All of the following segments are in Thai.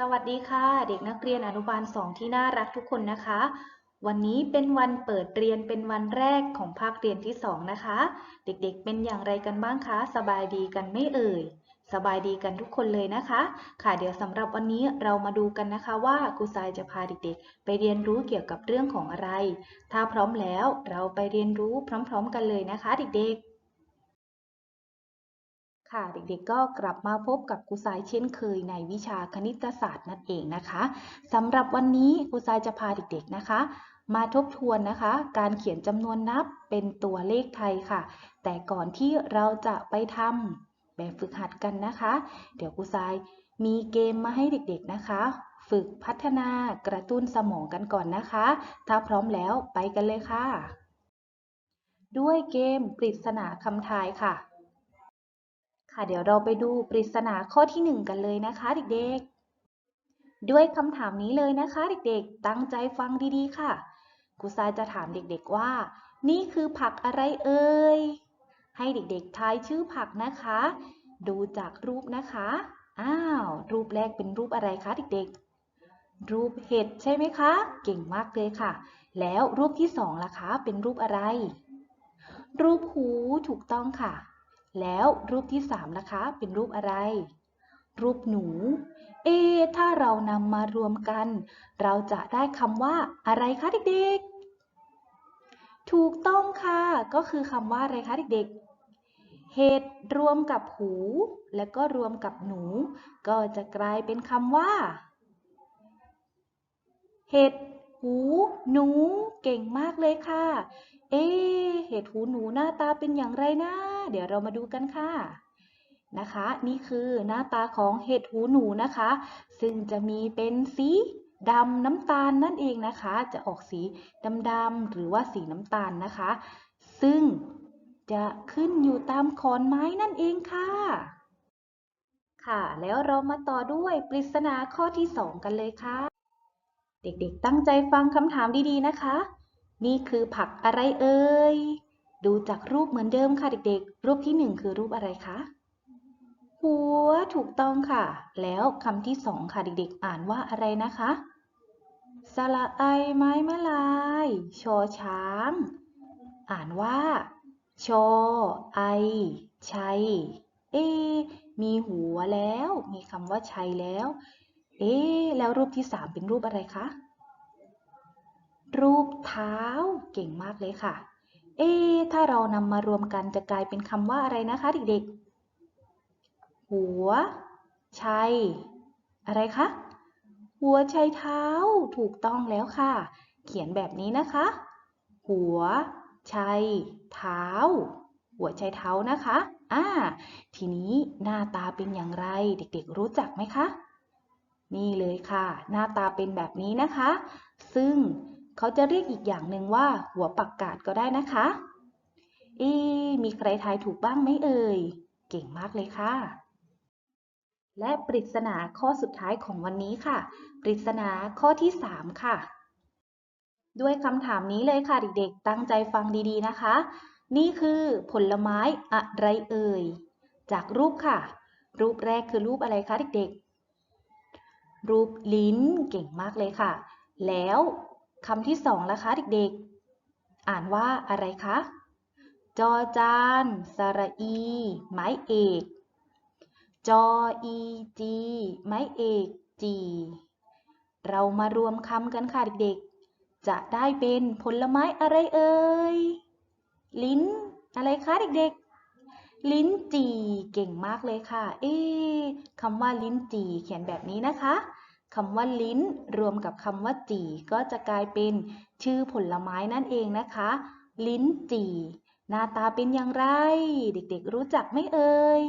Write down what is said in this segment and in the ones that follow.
สวัสดีค่ะ เด็กนักเรียนอนุบาลสองที่น่ารักทุกคนนะคะ วันนี้เป็นวันเปิดเรียนเป็นวันแรกของภาคเรียนที่สองนะคะ เด็กๆเป็นอย่างไรกันบ้างคะ สบายดีกันไม่เอ่ย สบายดีกันทุกคนเลยนะคะ ค่ะเดี๋ยวสำหรับวันนี้เรามาดูกันนะคะว่าครูทรายจะพาเด็กๆ ไปเรียนรู้เกี่ยวกับเรื่องของอะไร ถ้าพร้อมแล้วเราไปเรียนรู้พร้อม ๆ กันเลยนะคะ เด็กๆ ค่ะเด็กๆก็กลับมาพบกับครูทรายเช่นเคยในวิชาคณิตศาสตร์นั่นเองนะคะสำหรับวันนี้ครูทรายจะพาเด็กๆนะคะ มาทบทวนนะคะ การเขียนจำนวนนับเป็นตัวเลขไทยค่ะ แต่ก่อนที่เราจะไปทำแบบฝึกหัดกันนะคะ เดี๋ยวครูทรายมีเกมมาให้เด็กๆนะคะ ฝึกพัฒนากระตุ้นสมองกันก่อนนะคะ ถ้าพร้อมแล้วไปกันเลยค่ะ ด้วยเกมปริศนาคำทายค่ะ ค่ะ เดี๋ยวเราไปดูปริศนาข้อที่หนึ่งกันเลยนะคะเด็กๆ ด้วยคำถามนี้เลยนะคะเด็กๆ ตั้งใจฟังดีๆค่ะครูทรายจะถามเด็กๆว่า นี่คือผักอะไรเอ่ย ให้เด็กๆทายชื่อผักนะคะ ดูจากรูปนะคะ อ้าว รูปแรกเป็นรูปอะไรคะเด็กๆ รูปเห็ดใช่ไหมคะ เก่งมากเลยค่ะ แล้วรูปที่สองล่ะคะ เป็นรูปอะไร รูปหูถูกต้องค่ะ แล้วรูปที่สามนะคะ เป็นรูปอะไร รูปหนู เอ ถ้าเรานำมารวมกัน เราจะได้คำว่าอะไรคะเด็กๆ ถูกต้องค่ะ ก็คือคำว่าอะไรคะเด็กๆ เห็ดรวมกับหู แล้วก็รวมกับหนู ก็จะกลายเป็นคำว่า เห็ด หู หนู เก่งมากเลยค่ะ เอ๊เห็ดหูหนูหน้าตาเป็นอย่างไรนะ เดี๋ยวเรามาดูกันค่ะนะคะ นี่คือหน้าตาของเห็ดหูหนูนะคะ ซึ่งจะมีเป็นสีดำน้ำตาลนั่นเองนะคะ จะออกสีดำๆหรือว่าสีน้ำตาลนะคะ ซึ่งจะขึ้นอยู่ตามขอนไม้นั่นเองค่ะ ค่ะ แล้วเรามาต่อด้วยปริศนาข้อที่สองกันเลยค่ะ เด็กๆตั้งใจฟังคำถามดีๆนะคะ นี่คือผักอะไรเอ่ย ดูจากรูปเหมือนเดิมค่ะเด็กๆ รูปที่หนึ่งคือรูปอะไรคะ หัวถูกต้องค่ะ แล้วคำที่สองค่ะเด็กๆ อ่านว่าอะไรนะคะสระไอไม้มะลาย ชอช้าง อ่านว่า ชอไอ ชัย เอ๊มีหัวแล้ว มีคำว่าชัยแล้ว เอ๊แล้วรูปที่สามเป็นรูปอะไรคะ รูปเท้า เก่งมากเลยค่ะ เอ๊ถ้าเรานำมารวมกันจะกลายเป็นคำว่าอะไรนะคะเด็กๆ หัว ชัย อะไรคะ หัวชัยเท้า ถูกต้องแล้วค่ะ เขียนแบบนี้นะคะ หัว ชัย เท้า หัวชัยเท้านะคะ อ่า ทีนี้หน้าตาเป็นอย่างไร เด็กๆ รู้จักไหมคะ นี่เลยค่ะ หน้าตาเป็นแบบนี้นะคะ ซึ่ง เขาจะเรียกอีกอย่างหนึ่งว่า หัวปักกาดก็ได้นะคะ เอ๊มีใครทายถูกบ้างไหมเอ่ย เก่งมากเลยค่ะ และปริศนาข้อสุดท้ายของวันนี้ค่ะ ปริศนาข้อที่ 3 ค่ะ ด้วยคำถามนี้เลยค่ะเด็กๆ ตั้งใจฟังดีๆนะคะ นี่คือผลไม้อะไรเอ่ย จากรูปค่ะ รูปแรกคือรูปอะไรคะเด็กๆ รูปลิ้นเก่งมากเลยค่ะ แล้ว คำที่สองละคะเด็กๆ อ่านว่าอะไรคะ จอจาน สระอี ไม้เอก จออีจี ไม้เอกจี เรามารวมคำกันค่ะเด็กๆ จะได้เป็นผลไม้อะไรเอ่ย ลิ้น อะไรคะเด็กๆ ลิ้นจี เก่งมากเลยค่ะ เอ๊คำว่าลิ้นจีเขียนแบบนี้นะคะ คำว่าลิ้น รวมกับคำว่าจี่ ก็จะกลายเป็นชื่อผลไม้นั่นเองนะคะ ลิ้นจี่ หน้าตาเป็นอย่างไร เด็กๆ รู้จักไหมเอ่ย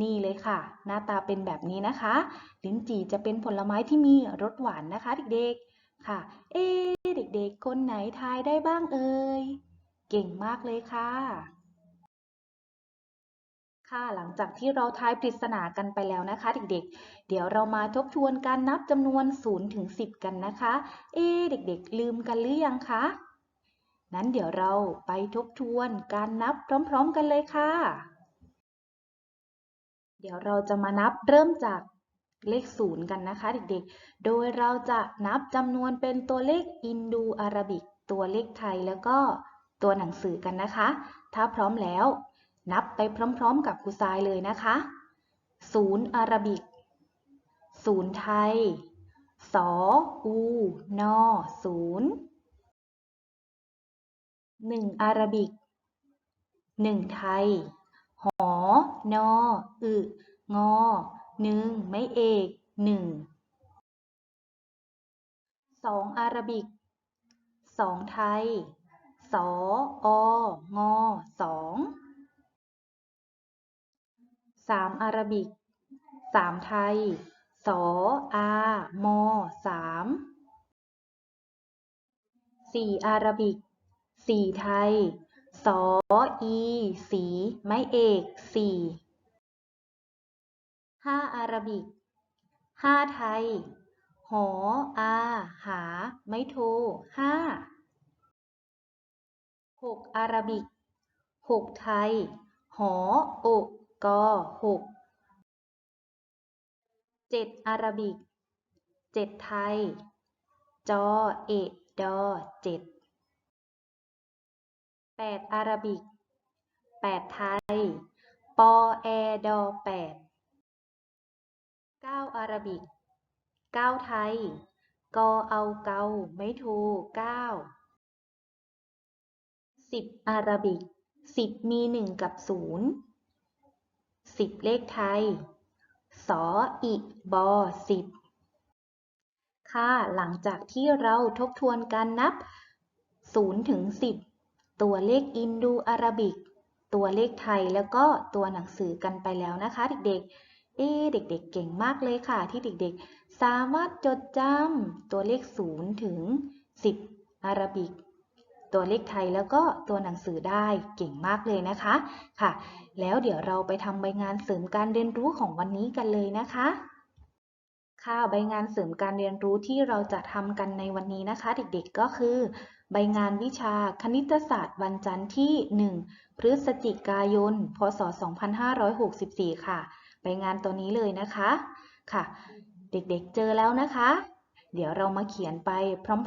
นี่เลยค่ะ หน้าตาเป็นแบบนี้นะคะ ลิ้นจี่จะเป็นผลไม้ที่มีรสหวานนะคะเด็กๆค่ะ เอ๊เด็กๆ คนไหนทายได้บ้างเอ่ยเก่งมากเลยค่ะ ค่ะหลังจากที่เราทายปริศนากันไปแล้วนะคะ เด็กๆ เดี๋ยวเรามาทบทวนการนับจำนวน0ถึง10 กันนะคะ เอ๊เด็กๆ ลืมกันหรือยังคะ นั้นเดี๋ยวเราไปทบทวนการนับพร้อมๆกันเลยค่ะ เดี๋ยวเราจะมานับเริ่มจากเลขศูนย์กันนะคะ เด็กๆ โดยเราจะนับจำนวนเป็นตัวเลขอินโดอาราบิก ตัวเลขไทยแล้วก็ตัวหนังสือกันนะคะ ถ้าพร้อมแล้ว นับไปพร้อมๆกับครูทรายเลยนะคะ ศูนย์อาราบิก ศูนย์ไทย สออู นอศูนย์หนึ่งอาราบิกหนึ่งไทย หอ นอ อึ งอ หนึ่งไม่เอกหนึ่งสองอาราบิกสองไทย สอ อ งอสอง สามอาราบิกสามไทย สออามอสามสี่อาราบิกสี่ไทย สออีสี ไม้เอกสี่ห้าอาราบิกห้าไทย หออาหา ไม้โทห้าหกอาราบิกหกไทย หออก กอหกเจ็ดอาราบิกเจ็ดไทย จอเอดอเจ็ดแปดอาราบิกแปดไทย ปอแอดอแปดเก้าอาราบิกเก้าไทย กอเอาเกาไม่โทเก้าสิบอาราบิกสิบมีหนึ่งกับศูนย์ สิบเลขไทย สออิบอสิบค่ะ หลังจากที่เราทบทวนการนับ 0 ถึง 10 ตัวเลขอินโดอาราบิก ตัวเลขไทยแล้วก็ตัวหนังสือกันไปแล้วนะคะ เด็กๆ เอ๊เด็กๆ เก่งมากเลยค่ะ ที่เด็กๆ สามารถจดจำตัวเลข 0 ถึง 10 อาราบิก ตัวเลขไทยแล้วก็ตัวหนังสือได้เก่งมากเลยนะคะค่ะ แล้วเดี๋ยวเราไปทำใบงานเสริมการเรียนรู้ของวันนี้กันเลยนะคะค่ะใบงานเสริมการเรียนรู้ที่เราจะทำกันในวันนี้นะคะ เด็กๆก็คือ ใบงานวิชาคณิตศาสตร์วันจันทร์ที่ 1 พฤศจิกายน พศ 2564 ค่ะ ใบงานตัวนี้เลยนะคะค่ะ เด็กๆเจอแล้วนะคะ เดี๋ยวเรามาเขียนไป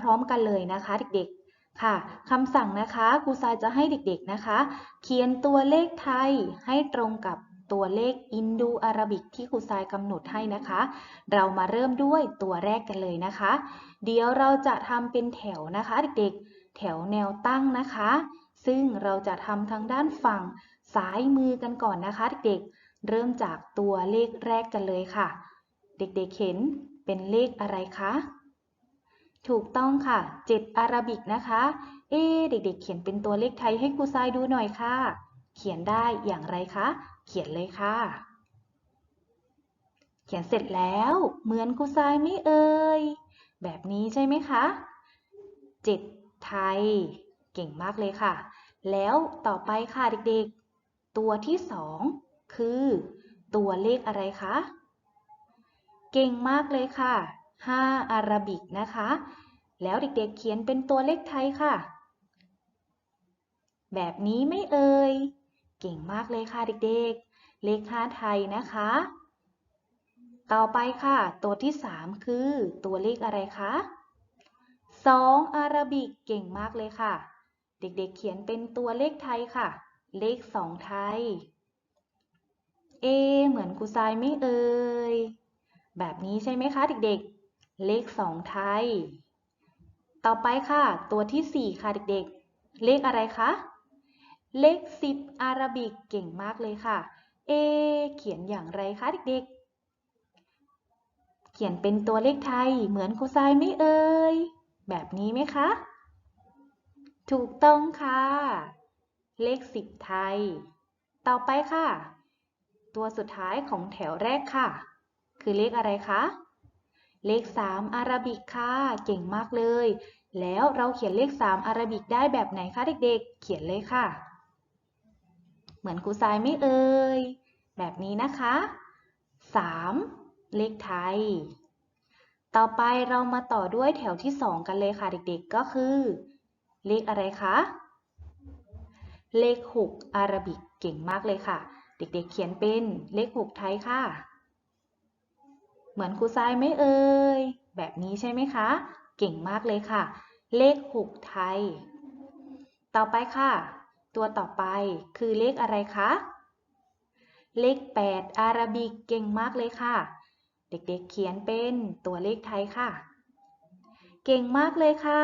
พร้อม ๆ กันเลยนะคะ เด็กๆ ค่ะคำสั่งนะคะครูทรายจะให้เด็กๆนะคะ เขียนตัวเลขไทยให้ตรงกับตัวเลขอินโดอาราบิกที่ครูทรายกำหนดให้นะคะ เรามาเริ่มด้วยตัวแรกกันเลยนะคะ เดี๋ยวเราจะทำเป็นแถวนะคะเด็กๆ แถวแนวตั้งนะคะ ซึ่งเราจะทำทางด้านฝั่งซ้ายมือกันก่อนนะคะเด็กๆ เริ่มจากตัวเลขแรกกันเลยค่ะ เด็กๆเห็นเป็นเลขอะไรคะ ถูกต้องค่ะ 7 อาราบิกนะคะ เอ๊เด็กๆ เขียนเป็นตัวเลขไทยให้ครูทรายดูหน่อยค่ะ เขียนได้อย่างไรคะ เขียนเลยค่ะ เขียนเสร็จแล้ว เหมือนครูทรายไม่เอ่ย แบบนี้ใช่ไหมคะเจ็ดไทย เก่งมากเลยค่ะ แล้วต่อไปค่ะเด็กๆ ตัวที่สองคือ ตัวเลขอะไรคะ เก่งมากเลยค่ะ ห้าอาราบิกนะคะ แล้วเด็กๆเขียนเป็นตัวเลขไทยค่ะ แบบนี้ไม่เอ่ย เก่งมากเลยค่ะเด็กๆ เลขห้าไทยนะคะ ต่อไปค่ะ ตัวที่สามคือตัวเลขอะไรคะสองอาราบิกเก่งมากเลยค่ะ เด็กๆเขียนเป็นตัวเลขไทยค่ะ เลขสองไทย เอ เหมือนครูทรายไม่เอ่ย แบบนี้ใช่ไหมคะเด็กๆ เลขสองไทย ต่อไปค่ะ ตัวที่สี่ค่ะเด็กๆ เลขอะไรคะ เลขสิบอาราบิกเก่งมากเลยค่ะ เอ เขียนอย่างไรคะเด็กๆ เขียนเป็นตัวเลขไทยเหมือนครูทรายไม่เอ่ย แบบนี้ไหมคะ ถูกต้องค่ะ เลขสิบไทย ต่อไปค่ะ ตัวสุดท้ายของแถวแรกค่ะ คือเลขอะไรคะ เลขสามอาราบิกค่ะ เก่งมากเลย แล้วเราเขียนเลขสามอาราบิกได้แบบไหนคะเด็กๆ เขียนเลยค่ะ เหมือนครูทรายไม่เอ่ย แบบนี้นะคะสามเลขไทย ต่อไปเรามาต่อด้วยแถวที่สองกันเลยค่ะเด็กๆ ก็คือ เลขอะไรคะ เลขหกอาราบิก เก่งมากเลยค่ะ เด็กๆ เขียนเป็นเลขหกไทยค่ะ เหมือนครูทรายไหมเอ่ย แบบนี้ใช่ไหมคะ เก่งมากเลยค่ะ เลข 6 ไทย ต่อไปค่ะ ตัวต่อไปคือเลขอะไรคะ เลข 8 อาราบิก เก่งมากเลยค่ะ เด็กๆเขียนเป็นตัวเลขไทยค่ะ เก่งมากเลยค่ะ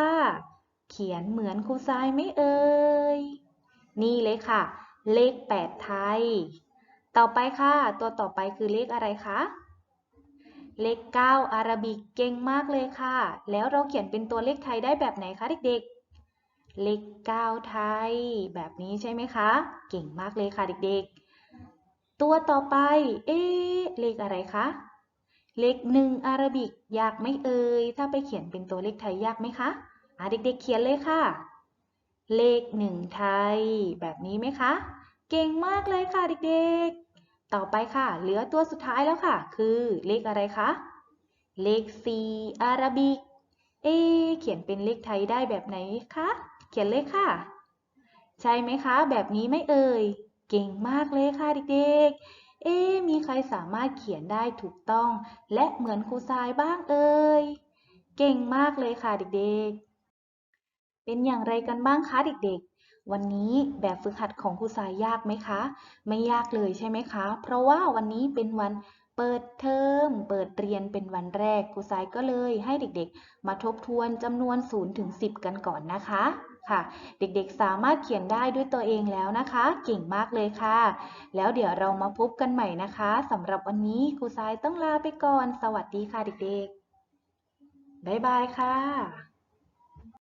เขียนเหมือนครูทรายไหมเอ่ย นี่เลยค่ะ เลข 8 ไทย ต่อไปค่ะ ตัวต่อไปคือเลขอะไรคะ เลข 9 อาราบิกเก่งมากเลยค่ะ แล้วเราเขียนเป็นตัวเลขไทยได้แบบไหนคะเด็กๆ เลข 9 ไทย แบบนี้ใช่ไหมคะ เก่งมากเลยค่ะเด็กๆ ตัวต่อไป เอ๊เลขอะไรคะ เลข1อาราบิกยากไหมเอ่ย ถ้าไปเขียนเป็นตัวเลขไทยยากไหมคะอะเด็กๆ เขียนเลยค่ะ เลข1ไทย แบบนี้ไหมคะ เก่งมากเลยค่ะเด็กๆ ต่อไปค่ะ เหลือตัวสุดท้ายแล้วค่ะ คือเลขอะไรคะ เลข4อาราบิก เอ เขียนเป็นเลขไทยได้แบบไหนคะ เขียนเลยค่ะ ใช่ไหมคะ แบบนี้ไม่เอ่ย เก่งมากเลยค่ะเด็กๆ เอ๊มีใครสามารถเขียนได้ถูกต้อง และเหมือนครูทรายบ้างเอ่ย เก่งมากเลยค่ะเด็กๆ เป็นอย่างไรกันบ้างคะเด็กๆ วันนี้แบบฝึกหัดของครูทรายยากไหมคะ ไม่ยากเลยใช่ไหมคะ เพราะว่าวันนี้เป็นวันเปิดเทอม เปิดเรียนเป็นวันแรกครูทรายก็เลยให้เด็กๆ มาทบทวนจำนวน0ถึง10 กันก่อนนะคะค่ะ เด็กๆสามารถเขียนได้ด้วยตัวเองแล้วนะคะ เก่งมากเลยค่ะ แล้วเดี๋ยวเรามาพบกันใหม่นะคะสำหรับวันนี้ครูทรายต้องลาไปก่อน สวัสดีค่ะเด็กๆบ๊ายบายค่ะ